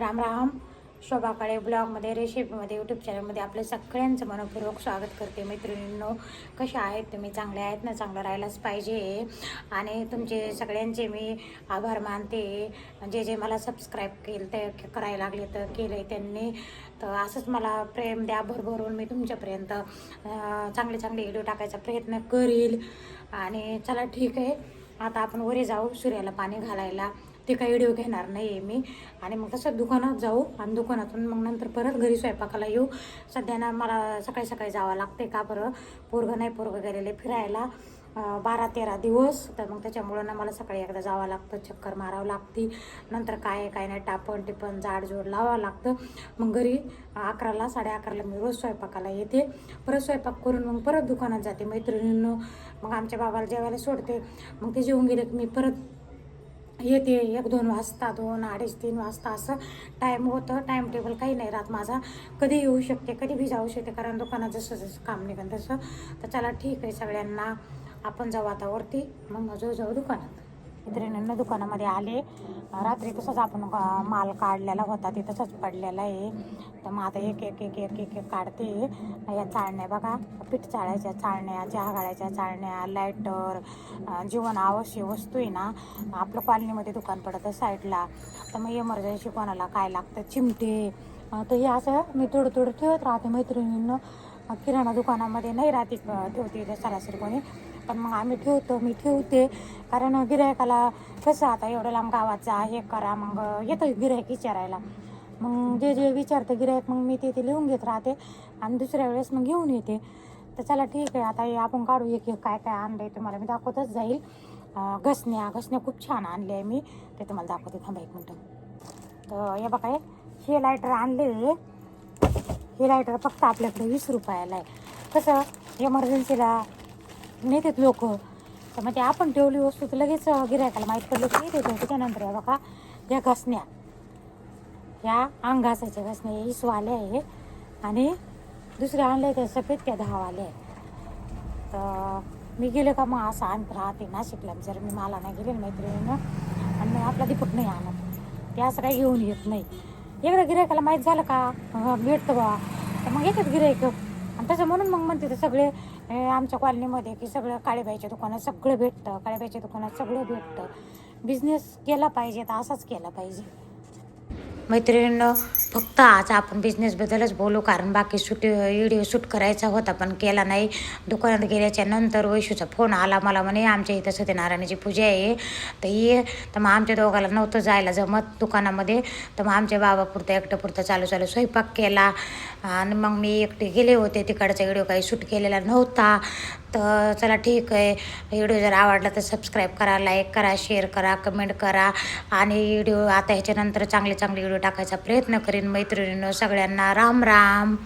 राम राम. शोभा काळे ब्लॉगमध्ये रेसिपीमध्ये यूट्यूब चॅनलमध्ये आपलं सगळ्यांचं मनपूर्वक स्वागत करते मैत्रिणींनो कसे आहेत तुम्ही? चांगले आहेत ना? चांगलं राहायलाच पाहिजे. आणि तुमचे सगळ्यांचे मी आभार मानते. जे जे मला सबस्क्राईब केलं ते करायला लागले तर केले त्यांनी. तर असंच मला प्रेम द्या भरभरून. मी तुमच्यापर्यंत चांगले चांगले व्हिडिओ टाकायचा प्रयत्न करील. आणि चला ठीक आहे. आता आपण वरी जाऊ सूर्याला पाणी घालायला. ते काही व्हिडिओ घेणार नाही आहे मी. आणि मग तसं दुकानात जाऊ आणि दुकानातून मग नंतर परत घरी स्वयंपाकाला येऊ. सध्या ना मला सकाळी सकाळी जावं लागते का बरं? पोरगं नाही पोरगं गेलेले फिरायला. बारा तेरा दिवस. तर मग त्याच्यामुळं ना मला सकाळी एकदा जावं लागतं चक्कर मारावं लागते. नंतर काय आहे, काय नाही टापण टिपण जाडजोड लावावं लागतं. मग घरी अकराला साडे अकराला मी रोज स्वयंपाकाला येते. परत स्वयंपाक करून मग परत दुकानात जाते मैत्रिणींनो. मग आमच्या बाबाला जेवायला सोडते. मग ते जेवून गेले की मी परत येते एक दोन वाजता दोन अडीच तीन वाजता असं टाईम होतं. टाईम टेबल काही नाही राहत माझा. कधी येऊ शकते कधी बी जाऊ शकते कारण दुकानात जसं जसं काम निघेल तसं. तर चला ठीक आहे सगळ्यांना. आपण जाऊ आता वरती. मग जाऊ जाऊ दुकानात. मैत्रिणींना दुकानामध्ये आले. रात्री तसंच आपण माल काढलेला होता ते तसंच पडलेला आहे. तर मग आता एक एक एक एक एक एक काढते. या चाळण्या बघा पीठ चाळायच्या चाळण्या चहा गाळायच्या चाळण्या लायटर जीवन आवश्यक वस्तू आहे ना आपलं कॉलनीमध्ये दुकान पडतं साईडला. तर मग इमर्जन्सी कोणाला काय लागतं? चिमटे. तर हे असं मी थोडं थोडं ठेवत राहते मैत्रिणींना. किराणा दुकानामध्ये नाही राहते ठेवते इथे सरासरी कोणी. पण मग आम्ही ठेवतो मी ठेवते. कारण गिरायकाला कसं आता एवढं लांब गावाचा हे करा मग येतं गिरायक विचारायला. मग जे जे विचारतं गिरायक मग मी ते ते लिहून घेत राहते. आणि दुसऱ्या वेळेस मग घेऊन येते. तर चला ठीक आहे आता हे आपण काढू एक एक काय काय आणलं आहे तुम्हाला मी दाखवतच जाईल. घसण्या घसण्या खूप छान आणले आहे मी. ते तुम्हाला दाखवते थांबा एक मिनटं. तर हे बघा हे हे लायटर आणले. हे लायटर फक्त आपल्याकडे वीस रुपयाला आहे. कसं एमर्जन्सीला नेतात लोक. तर मग ते आपण ठेवली वस्तू तर लगेच गिरायकाला माहीत पडलं की देतो. त्याच्यानंतर आहे बघा या घसण्या. या अंग घासायच्या घासण्या हे इसवाल्या आहे. आणि दुसऱ्या आणल्या त्या सफेद त्या दहावाल्या तर मी गेले का मग असं आणत राहते नाशिकला. जर मी मला नाही गेले ना मैत्रिणीनं आणि मग आपला दीपक नाही आणत. ते असं काही घेऊन येत नाही. एकदा गिरायकाला माहीत झालं का? भेटतं बा. तर मग येतात गिरायक आणि तसं म्हणून मग म्हणते तर सगळे आमच्या कॉलनीमध्ये की सगळं काळेबाईच्या दुकानात सगळं भेटतं काळेबाईच्या दुकानात सगळं भेटतं. बिझनेस केला पाहिजे तर असाच केला पाहिजे. मैत्रिणींनो फक्त आज आपण बिझनेसबद्दलच बोलू कारण बाकी शूट व्हिडिओ शूट करायचा होता पण केला नाही. दुकानात गेल्याच्यानंतर वैशूचा फोन आला मला म्हणे आमच्या इथं सत्यनारायणाची पूजा आहे. तर ये तर मग आमच्या दोघाला नव्हतं जायला जमत दुकानामध्ये. तर मग आमच्या बाबापुरतं एकटं पुरतं चालू चालू स्वयंपाक केला. आणि मग मी एकटे गेले होते तिकडचा व्हिडिओ काही शूट केलेला नव्हता. तर चला ठीक आहे. व्हिडिओ जर आवडला तर सबस्क्राईब करा लाईक करा शेअर करा कमेंट करा. आणि व्हिडिओ आता ह्याच्यानंतर चांगले चांगले व्हिडिओ टाकायचा प्रयत्न करीन मैत्रिणीनं सगळ्यांना राम राम